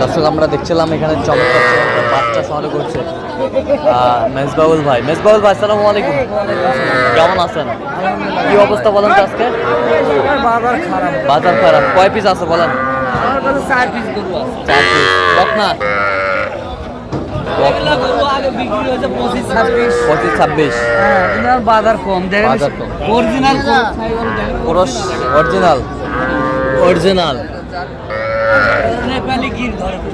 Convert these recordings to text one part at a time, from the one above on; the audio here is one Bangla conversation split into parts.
দর্শক আমরা দেখছিলাম এখানে চমৎকার চমৎকার বাচ্চা করছে মেজবাউল ভাই। মেজবাউল ভাই সালাম আলাইকুম। কেমন আছেন? কি অবস্থা বলেন তো আজকে? বাজার খারাপ। কয় পিস আছে বলেন? চার পিস বকনা পঁচিশ ছাব্বিশ। হ্যাঁ বাজার কম। বাজার কম। অরিজিনাল অরিজিনাল অরিজিনাল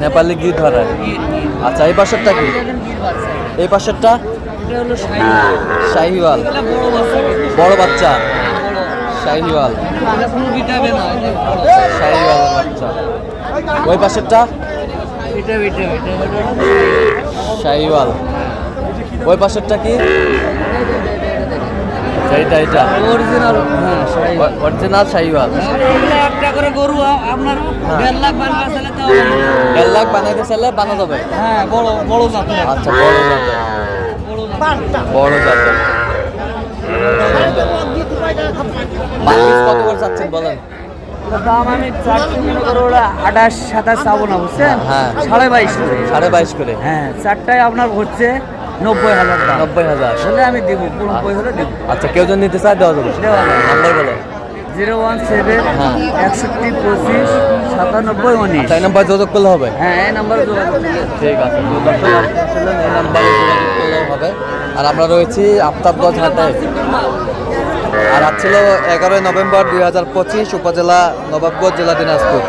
নেপালি গির ধরে। আচ্ছা এই পাশেরটা কি? এই পাশেরটা? শাহিওয়াল। বড় বাচ্চা। শাহিওয়াল। শাহিওয়ালের বাচ্চা। ওই পাশেরটা? শাহিওয়াল। ওই পাশেরটা কি? এইটা এইটা। অরিজিনাল হ্যাঁ অরিজিনাল শাহিওয়াল এগুলা একটা করে গরু আপনার দেড় লাখ চালে তাও দেড় লাখ বানাইতে চাইলে বানা যাবে। হ্যাঁ বড় বড় জাতের আচ্ছা বড় জাতের বড় বাকিস কত করে চাচ্ছেন বলেন? দাম আমি চারটে মনে করো ওরা আঠাশ সাতাশ চাবো না বুঝছেন? হ্যাঁ। সাড়ে বাইশ করে। সাড়ে বাইশ করে। হ্যাঁ চারটায় আপনার হচ্ছে নব্বই হাজার নব্বই হাজার। হলে আমি দেবো নব্বই হলে দেবো। আচ্ছা কেউ যদি নিতে চায় দেওয়া যাবে। দেওয়া যাবে। নাম্বার বলে। জিরো ওয়ান সেভেন হ্যাঁ। একষট্টি পঁচিশ সাতানব্বই উনিশ। আচ্ছা এই নাম্বার যোগাযোগ করলে হবে? হ্যাঁ এই নাম্বারে যোগাযোগ ঠিক আছে এই নাম্বারে যোগাযোগ করলে হবে। আর আমরা রয়েছি আফতাবগঞ্জ হাটে। আর আজ ছিল এগারোই নভেম্বর দুই হাজার পঁচিশ উপজেলা নবাবগঞ্জ জেলা দিনাজপুর।